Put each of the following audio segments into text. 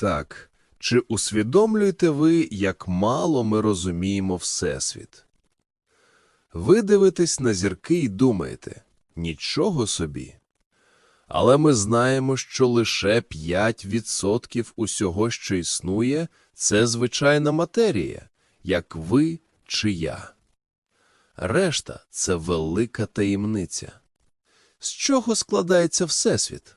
Так, чи усвідомлюєте ви, як мало ми розуміємо Всесвіт? Ви дивитесь на зірки і думаєте, нічого собі. Але ми знаємо, що лише 5% усього, що існує, це звичайна матерія, як ви чи я. Решта – це велика таємниця. З чого складається Всесвіт?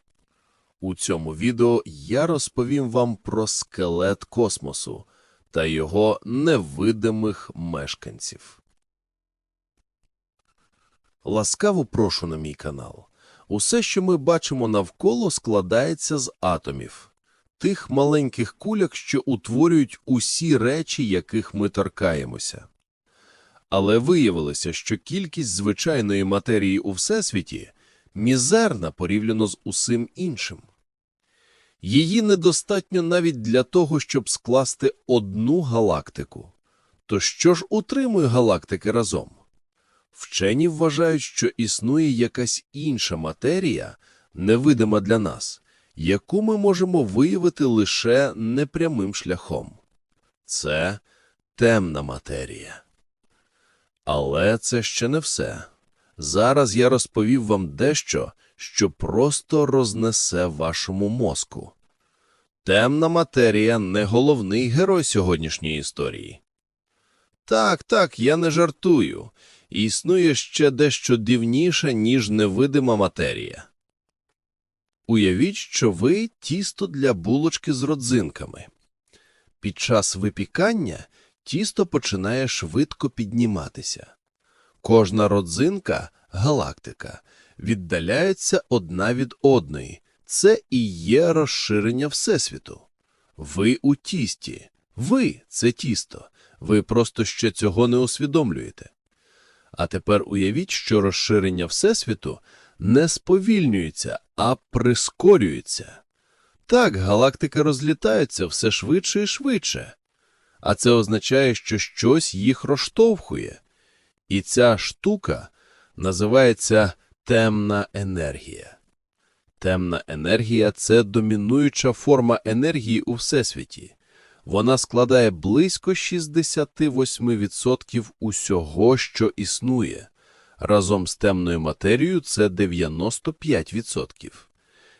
У цьому відео я розповім вам про скелет космосу та його невидимих мешканців. Ласкаво прошу на мій канал. Усе, що ми бачимо навколо, складається з атомів. Тих маленьких куляк, що утворюють усі речі, яких ми торкаємося. Але виявилося, що кількість звичайної матерії у Всесвіті мізерна порівняно з усім іншим. Її недостатньо навіть для того, щоб скласти одну галактику. То що ж утримує галактики разом? Вчені вважають, що існує якась інша матерія, невидима для нас, яку ми можемо виявити лише непрямим шляхом. Це темна матерія. Але це ще не все. Зараз я розповів вам дещо, що просто рознесе вашому мозку. Темна матерія не головний герой сьогоднішньої історії. Так, так, я не жартую. Існує ще дещо дивніше, ніж невидима матерія. Уявіть, що ви тісто для булочки з родзинками. Під час випікання тісто починає швидко підніматися. Кожна родзинка – галактика, віддаляється одна від одної. Це і є розширення Всесвіту. Ви у тісті. Ви – це тісто. Ви просто ще цього не усвідомлюєте. А тепер уявіть, що розширення Всесвіту не сповільнюється, а прискорюється. Так, галактики розлітаються все швидше і швидше. А це означає, що щось їх розштовхує. І ця штука називається темна енергія. Темна енергія – це домінуюча форма енергії у Всесвіті. Вона складає близько 68% усього, що існує. Разом з темною матерією це 95%.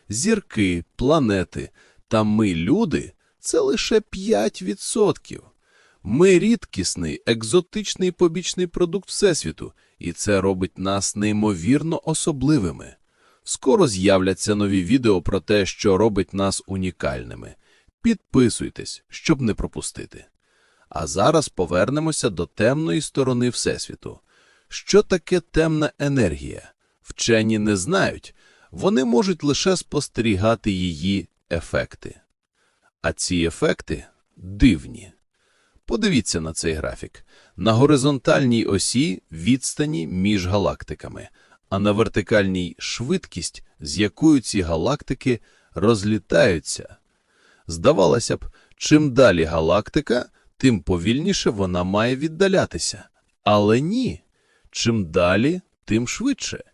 Зірки, планети та ми, люди – це лише 5%. Ми рідкісний, екзотичний побічний продукт Всесвіту, і це робить нас неймовірно особливими. Скоро з'являться нові відео про те, що робить нас унікальними. Підписуйтесь, щоб не пропустити. А зараз повернемося до темної сторони Всесвіту. Що таке темна енергія? Вчені не знають, вони можуть лише спостерігати її ефекти. А ці ефекти дивні. Подивіться на цей графік. На горизонтальній осі відстані між галактиками, а на вертикальній швидкість, з якою ці галактики розлітаються. Здавалося б, чим далі галактика, тим повільніше вона має віддалятися. Але ні. Чим далі, тим швидше.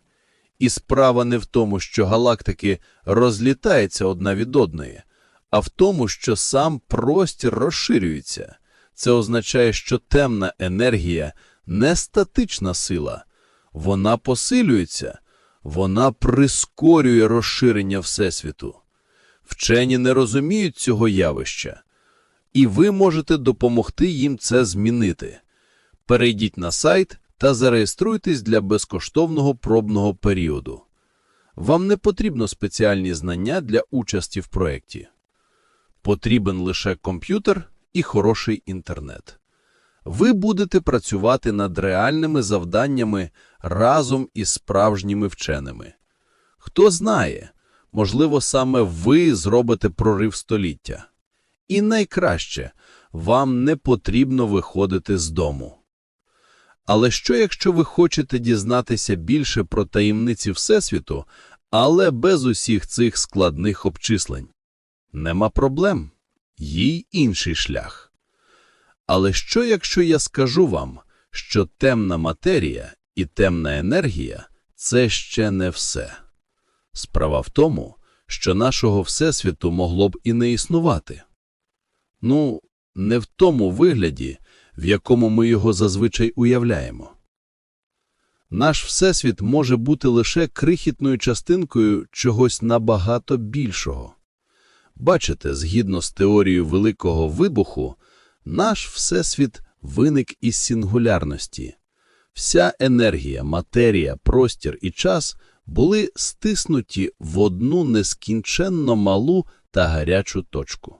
І справа не в тому, що галактики розлітаються одна від одної, а в тому, що сам простір розширюється. Це означає, що темна енергія не статична сила. Вона посилюється, вона прискорює розширення Всесвіту. Вчені не розуміють цього явища, і ви можете допомогти їм це змінити. Перейдіть на сайт та зареєструйтесь для безкоштовного пробного періоду. Вам не потрібно спеціальні знання для участі в проєкті. Потрібен лише комп'ютер і хороший інтернет. Ви будете працювати над реальними завданнями разом із справжніми вченими. Хто знає, можливо, саме ви зробите прорив століття. І найкраще, вам не потрібно виходити з дому. Але що, якщо ви хочете дізнатися більше про таємниці Всесвіту, але без усіх цих складних обчислень? Нема проблем. Їй інший шлях. Але що, якщо я скажу вам, що темна матерія і темна енергія – це ще не все? Справа в тому, що нашого Всесвіту могло б і не існувати. Ну, не в тому вигляді, в якому ми його зазвичай уявляємо. Наш Всесвіт може бути лише крихітною частинкою чогось набагато більшого. Бачите, згідно з теорією Великого Вибуху, наш Всесвіт виник із сингулярності. Вся енергія, матерія, простір і час були стиснуті в одну нескінченно малу та гарячу точку.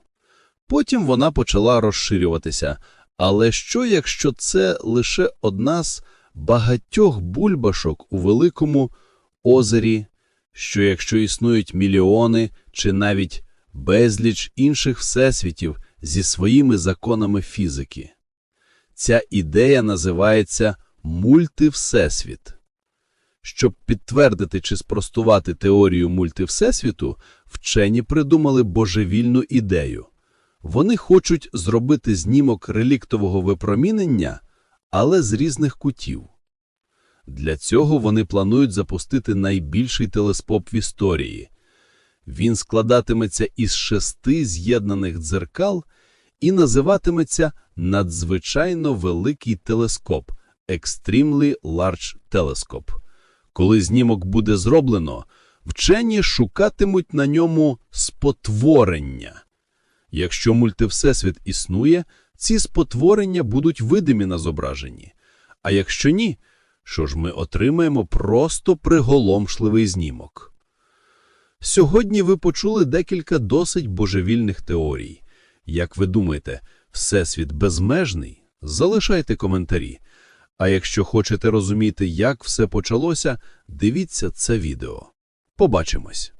Потім вона почала розширюватися. Але що, якщо це лише одна з багатьох бульбашок у великому озері, що якщо існують мільйони чи навіть безліч інших всесвітів зі своїми законами фізики? Ця ідея називається мультивсесвіт. Щоб підтвердити чи спростувати теорію мультивсесвіту, вчені придумали божевільну ідею. Вони хочуть зробити знімок реліктового випромінення, але з різних кутів. Для цього вони планують запустити найбільший телескоп в історії. Він складатиметься із шести з'єднаних дзеркал і називатиметься надзвичайно великий телескоп Extremely Large Telescope. Коли знімок буде зроблено, вчені шукатимуть на ньому спотворення. Якщо мультивсесвіт існує, ці спотворення будуть видимі на зображенні. А якщо ні, що ж ми отримаємо просто приголомшливий знімок. Сьогодні ви почули декілька досить божевільних теорій. Як ви думаєте, Всесвіт безмежний? Залишайте коментарі. А якщо хочете розуміти, як все почалося, дивіться це відео. Побачимось!